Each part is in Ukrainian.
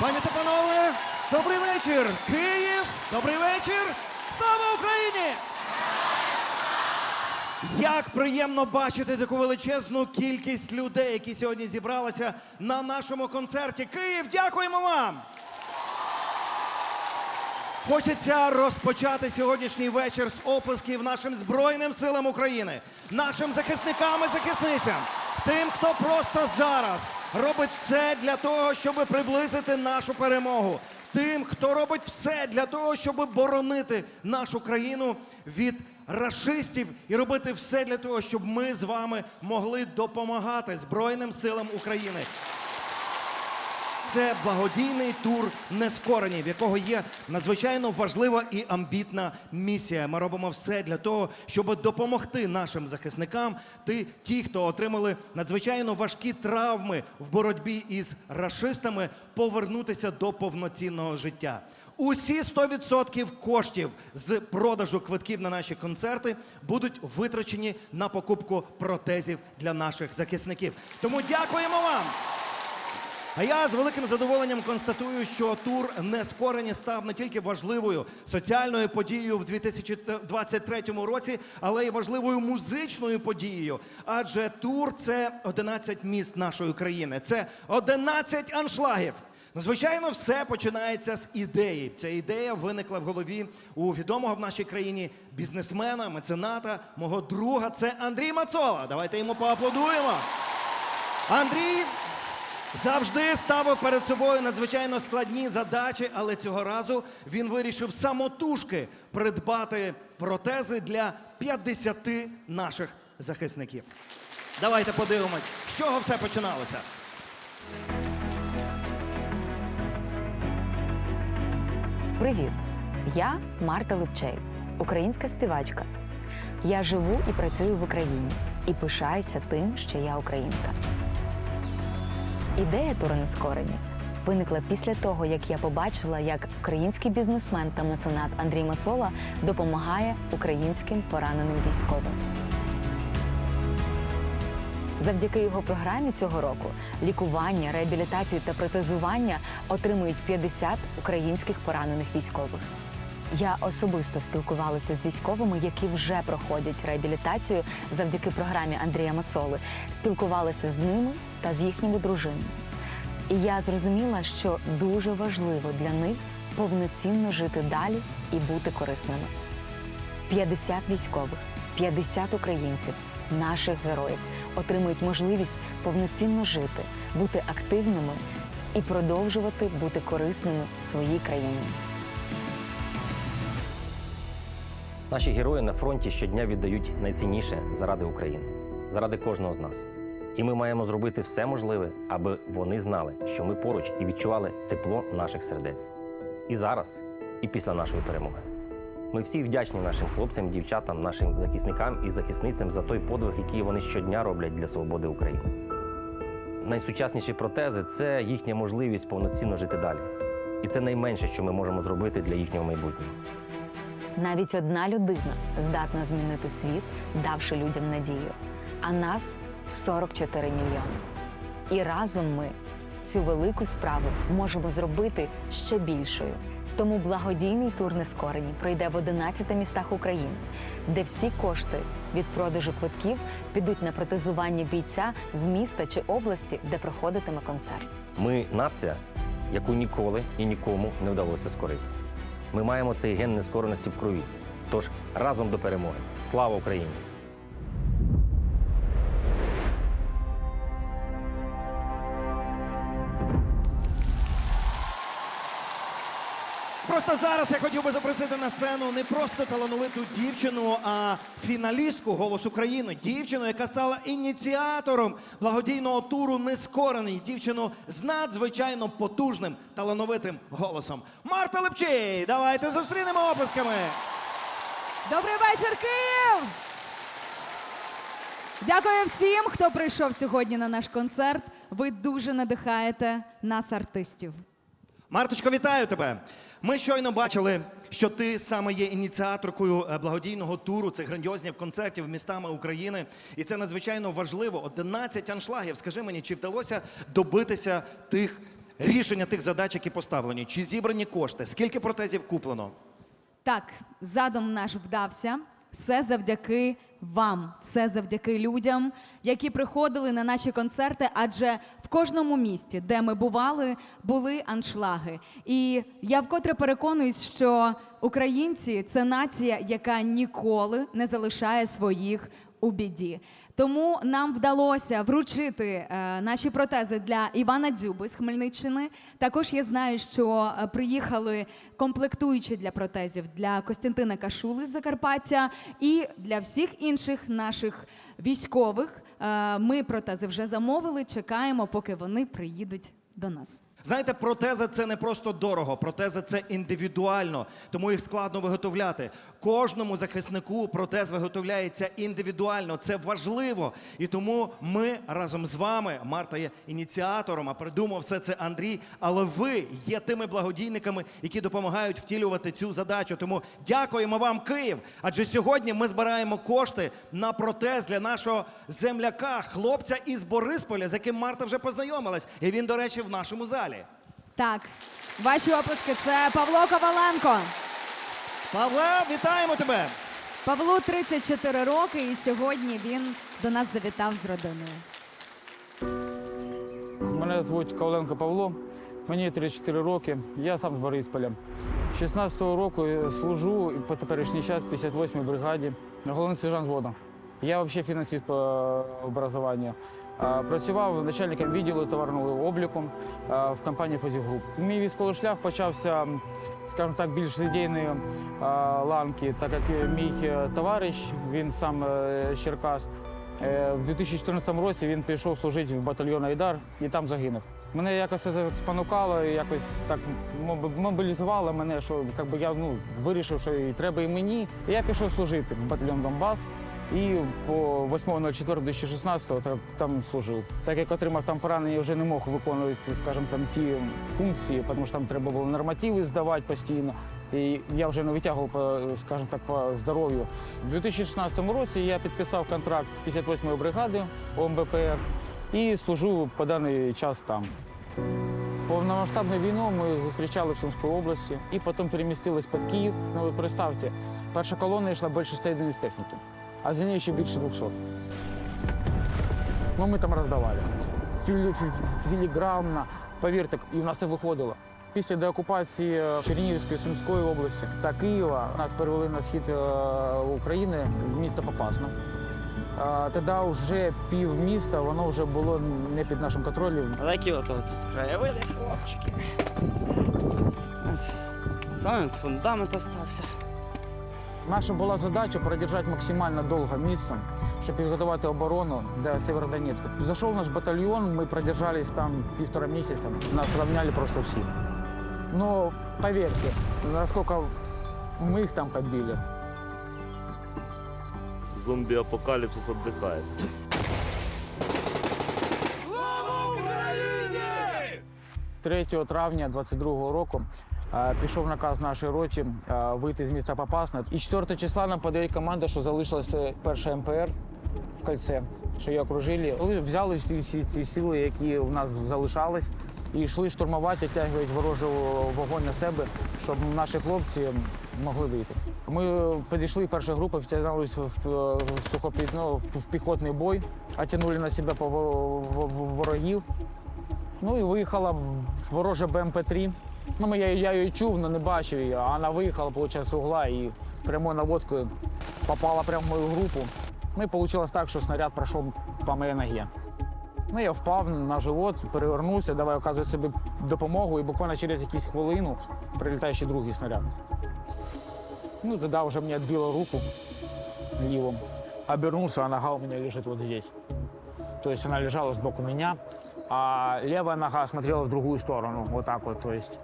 Пані та панове, добрий вечір! Київ! Добрий вечір! Слава Україні! Як приємно бачити таку величезну кількість людей, які сьогодні зібралися на нашому концерті. Київ, дякуємо вам! Хочеться розпочати сьогоднішній вечір з оплесків нашим Збройним силам України, нашим захисникам і захисницям, тим, хто просто зараз робить все для того, щоб приблизити нашу перемогу, тим, хто робить все для того, щоб боронити нашу країну від рашистів і робити все для того, щоб ми з вами могли допомагати Збройним силам України. Це благодійний тур Нескорені, в якого є надзвичайно важлива і амбітна місія. Ми робимо все для того, щоб допомогти нашим захисникам, ти, ті, хто отримали надзвичайно важкі травми в боротьбі із рашистами, повернутися до повноцінного життя. Усі 100% коштів з продажу квитків на наші концерти будуть витрачені на покупку протезів для наших захисників. Тому дякуємо вам! А я з великим задоволенням констатую, що тур Нескорені став не тільки важливою соціальною подією в 2023 році, але й важливою музичною подією. Адже тур це 11 міст нашої країни, це 11 аншлагів. Ну, звичайно, все починається з ідеї. Ця ідея виникла в голові у відомого в нашій країні бізнесмена, мецената, мого друга. Це Андрій Мацола. Давайте йому поаплодуємо. Андрій Завжди ставив перед собою надзвичайно складні задачі, але цього разу він вирішив самотужки придбати протези для 50 наших захисників. Давайте подивимось, з чого все починалося. Привіт! Я Марта Липчей, українська співачка. Я живу і працюю в Україні і пишаюся тим, що я українка. Ідея туру нескорені виникла після того, як я побачила, як український бізнесмен та меценат Андрій Мацола допомагає українським пораненим військовим. Завдяки його програмі цього року лікування, реабілітацію та протезування отримують 50 українських поранених військових. Я особисто спілкувалася з військовими, які вже проходять реабілітацію завдяки програмі Андрія Мацоли. Спілкувалася з ними та з їхніми дружинами. І я зрозуміла, що дуже важливо для них повноцінно жити далі і бути корисними. 50 військових, 50 українців, наших героїв отримують можливість повноцінно жити, бути активними і продовжувати бути корисними своїй країні. Наші герої на фронті щодня віддають найцінніше заради України, заради кожного з нас. І ми маємо зробити все можливе, аби вони знали, що ми поруч і відчували тепло наших сердець. І зараз, і після нашої перемоги. Ми всі вдячні нашим хлопцям, дівчатам, нашим захисникам і захисницям за той подвиг, який вони щодня роблять для свободи України. Найсучасніші протези це їхня можливість повноцінно жити далі. І це найменше, що ми можемо зробити для їхнього майбутнього. Навіть одна людина здатна змінити світ, давши людям надію. А нас 44 мільйони. І разом ми цю велику справу можемо зробити ще більшою. Тому благодійний тур нескорені пройде в 11 містах України, де всі кошти від продажу квитків підуть на протезування бійця з міста чи області, де проходитиме концерт. Ми нація, яку ніколи і нікому не вдалося скорити. Ми маємо цей ген нескореності в крові. Тож разом до перемоги. Слава Україні! Просто зараз я хотів би запросити на сцену не просто талановиту дівчину, а фіналістку «Голос України». Дівчину, яка стала ініціатором благодійного туру Нескорений. Дівчину з надзвичайно потужним талановитим голосом. Марта Лепчей! Давайте зустрінемо оплесками. Добрий вечір, Київ! Дякую всім, хто прийшов сьогодні на наш концерт. Ви дуже надихаєте нас, артистів. Марточко, вітаю тебе. Ми щойно бачили, що ти саме є ініціаторкою е, благодійного туру цих грандіозних концертів містами України. І це надзвичайно важливо. 11 аншлагів. Скажи мені, чи вдалося добитися тих рішення тих задач, які поставлені? Чи зібрані кошти? Скільки протезів куплено? Так, задум наш вдався. Все завдяки вам, все завдяки людям, які приходили на наші концерти. Адже в кожному місті, де ми бували, були аншлаги. І я вкотре переконуюсь, що українці це нація, яка ніколи не залишає своїх у біді. Тому нам вдалося вручити е, наші протези для Івана Дзюби з Хмельниччини. Також я знаю, що е, приїхали комплектуючі для протезів для Костянтина Кашули з Закарпаття і для всіх інших наших військових. Е, ми протези вже замовили. Чекаємо, поки вони приїдуть до нас. Знаєте, протези це не просто дорого, протези це індивідуально, тому їх складно виготовляти. Кожному захиснику протез виготовляється індивідуально. Це важливо. І тому ми разом з вами, Марта є ініціатором, а придумав все це Андрій. Але ви є тими благодійниками, які допомагають втілювати цю задачу. Тому дякуємо вам, Київ. Адже сьогодні ми збираємо кошти на протез для нашого земляка, хлопця із Борисполя, з яким Марта вже познайомилась. І він, до речі, в нашому залі. Так, ваші оплески це Павло Коваленко. Павле, вітаємо тебе! Павлу 34 роки, і сьогодні він до нас завітав з родиною. Мене звуть Коваленко Павло, мені 34 роки, я сам з Борисполя. З 16-го року служу по теперішній час 58-й бригаді, головний сержант взводу. Я взагалі фінансист по образованню. Працював начальником відділу товарного обліку в компанії Фозі. Груп». Мій військовий шлях почався, скажімо так, більш з ідейної ланки, так як мій е, товариш, він сам е, з Черкас, Е, В 2014 році він пішов служити в батальйон Айдар і там загинув. Мене якось це спонукало, якось так моб- мобілізувало мене, що якби я ну, вирішив, що і треба і мені. І я пішов служити в батальйон Донбас. І по 8.04.2016 та- там служив. Так як отримав там поранення, я вже не мог виконувати, скажімо, там ті функції, тому що там треба було нормативи здавати постійно. І я вже не витягував, скажімо так, по здоров'ю. У 2016 році я підписав контракт з 58-ї бригади ОМБПР і служу по даний час там. Повномасштабну війну ми зустрічали в Сумській області і потім перемістились під Київ. Ну, ви представте, перша колона йшла більше 100 одиниць техніки, а за нею ще більше 200. Ну, ми там роздавали. Філі, філіграмно, повірте, і в нас це виходило. Після деокупації Чернігівської, Сумської області та Києва нас перевели на схід е, України, в місто Попасна. Тоді вже пів міста, воно вже було не під нашим контролем. От от краєвиди, хлопчики. Саме фундамент остався. Наша була задача продержати максимально довго місто, щоб підготувати оборону до Северодонецька. Зайшов наш батальйон, ми продержались там півтора місяця. Нас рівняли просто всі. Ну, повірте, наскільки ми їх там побили. Зомбі-апокаліпсис віддихає. – 3 травня 22-го року е, пішов наказ нашій роті е, вийти з міста Попасне. І 4 числа нам подає команда, що залишилася перша МПР в кольце, що її окружили. Ми взяли всі, всі ці сили, які у нас залишались, і йшли штурмувати, тягувати ворожий вогонь на себе, щоб наші хлопці могли вийти. Ми підійшли, перша група втягнулися в, ну, в піхотний бой, оттянули на себе по во- во- ворогів. Ну і виїхала ворожа БМП-3. Ну, я, я її чув, але не бачив її. А вона виїхала, виходить, з угла і прямою наводкою попала прямо в мою групу. Ну і вийшло так, що снаряд пройшов по моїй ногі. Ну, я впав на живот, перевернувся, давай оказувати собі допомогу, і буквально через якусь хвилину прилітає ще другий снаряд. Ну, тоді вже мені відбило руку ліву. Обернулся, а нога у меня лежит вот здесь. То есть она лежала сбоку меня, а левая нога смотрела в другую сторону, вот так вот, то есть.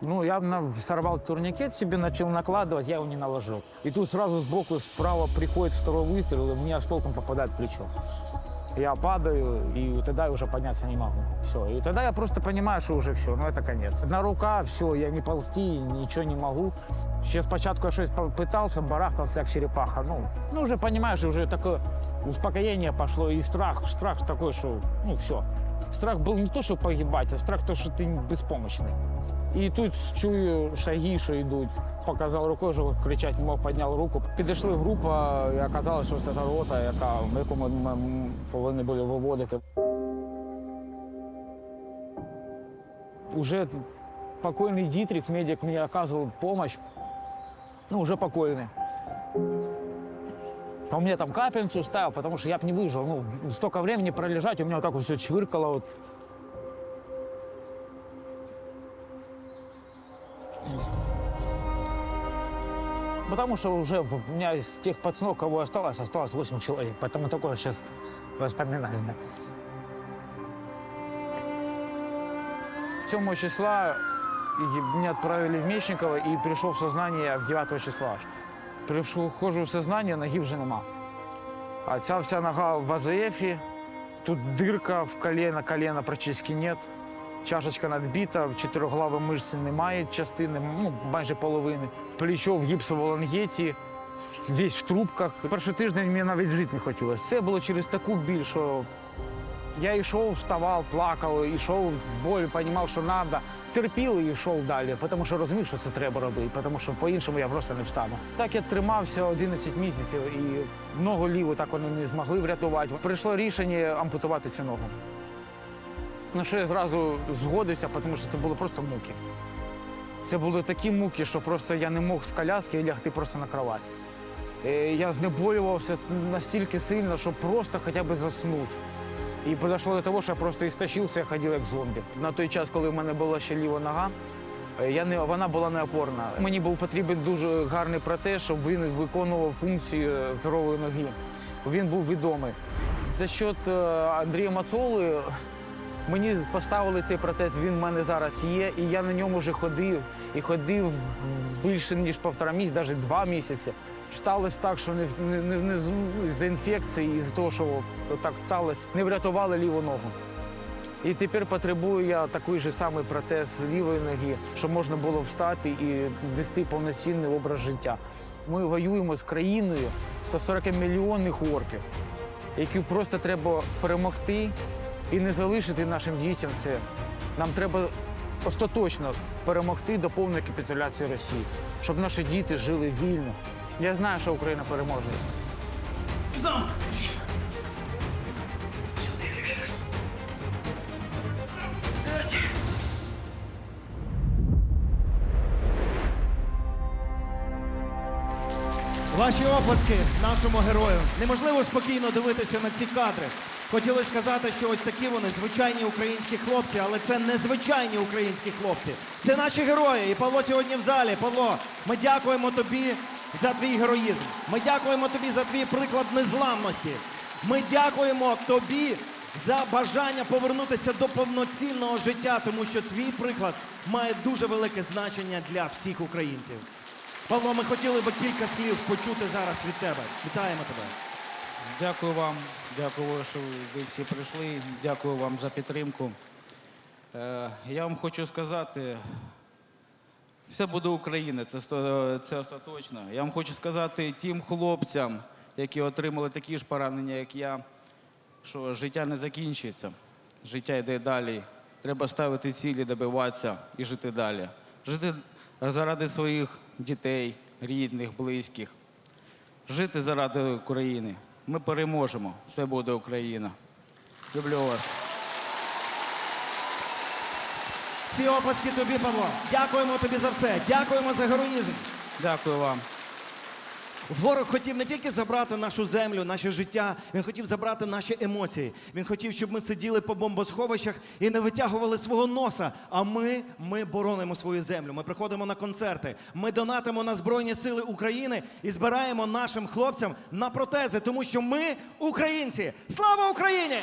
Ну, я на- сорвал турникет себе, начал накладывать, я его не наложил. И тут сразу сбоку, справа приходит второй выстрел, и мне осколком попадает в плечо. Я падаю, и тогда уже подняться не могу. Все. И тогда я просто понимаю, что уже все, ну это конец. Одна рука, все, я не ползти, ничего не могу. Ще спочатку я щось питався, барахтався, як черепаха. Ну, ну вже розумієш, вже таке успокоєння пішло, і страх, страх такий, що ну все. Страх був не то, що погибати, а страх то, що ти безпомощний. І тут чую шаги, що йдуть. Показав рукою, що кричати не мог, підняв руку. Підійшли група, і оказалось, що це та рота, яка, яку ми, повинні були виводити. Уже покойный Дитрих, медик, мне оказывал помощь. Ну, уже покойный. Он мне там капельницу ставил, потому что я бы не выжил. Ну, столько времени пролежать, у меня вот так вот все чвыркало. Вот. Потому что уже у меня из тех пацанов, кого осталось, осталось 8 человек. Поэтому такое сейчас воспоминание. 7 числа меня отправили в Мечниково и пришел в сознание в 9 числа. Прийшов, ходжу в сознание, ноги вже нема. А ця вся нога в АЗФі, тут дирка в колено, колена практично нет. Чашечка надбита, чотириглави мишці немає частини, ну майже половини. Плечо в гіпсовому лангеті, весь в трубках. Перший тиждень мені навіть жити не хотілося. Це було через таку біль, що я йшов, вставав, плакав, йшов, боль, розумів, що треба. Терпів і йшов далі, тому що розумів, що це треба робити, тому що по-іншому я просто не встану. Так я тримався 11 місяців і ногу ліву так вони не змогли врятувати. Прийшло рішення ампутувати цю ногу. На що я зразу згодився, тому що це було просто муки. Це були такі муки, що просто я не мог з коляски лягти просто на кровать. Е, Я знеболювався настільки сильно, що просто хоча б заснути. І подійшло до того, що я просто істощився, я ходив як зомбі. На той час, коли в мене була ще ліва нога, е, я не, вона була не опорна. Мені був потрібен дуже гарний протез, щоб він виконував функцію е, здорової ноги. Він був відомий. За счет е, Андрія Мацоли мені поставили цей протез, він в мене зараз є, і я на ньому вже ходив. І ходив більше ніж півтора місяці, навіть два місяці. Сталося так, що не, не, не, з інфекції, і з того, що так сталося, не врятували ліву ногу. І тепер потребую я такий же самий протез лівої ноги, щоб можна було встати і вести повноцінний образ життя. Ми воюємо з країною 140 мільйонних орків, які просто треба перемогти і не залишити нашим дітям це. Нам треба остаточно перемогти до повної капітуляції Росії, щоб наші діти жили вільно. Я знаю, що Україна переможе. Ваші оплески нашому герою. Неможливо спокійно дивитися на ці кадри. Хотілося сказати, що ось такі вони звичайні українські хлопці, але це не звичайні українські хлопці. Це наші герої. І Павло сьогодні в залі. Павло, ми дякуємо тобі за твій героїзм. Ми дякуємо тобі за твій приклад незламності. Ми дякуємо тобі за бажання повернутися до повноцінного життя, тому що твій приклад має дуже велике значення для всіх українців. Павло, ми хотіли би кілька слів почути зараз від тебе. Вітаємо тебе. Дякую вам, дякую, що ви всі прийшли. Дякую вам за підтримку. Е, я вам хочу сказати, все буде Україна, це, це остаточно. Я вам хочу сказати тим хлопцям, які отримали такі ж поранення, як я, що життя не закінчується, життя йде далі. Треба ставити цілі, добиватися і жити далі. Жити заради своїх дітей, рідних, близьких. Жити заради України. Ми переможемо. Все буде Україна. Люблю вас. Ці оплески тобі, Павло. Дякуємо тобі за все. Дякуємо за героїзм. Дякую вам. Ворог хотів не тільки забрати нашу землю, наше життя, він хотів забрати наші емоції. Він хотів, щоб ми сиділи по бомбосховищах і не витягували свого носа. А ми, ми боронимо свою землю. Ми приходимо на концерти. Ми донатимо на Збройні Сили України і збираємо нашим хлопцям на протези, тому що ми українці. Слава Україні!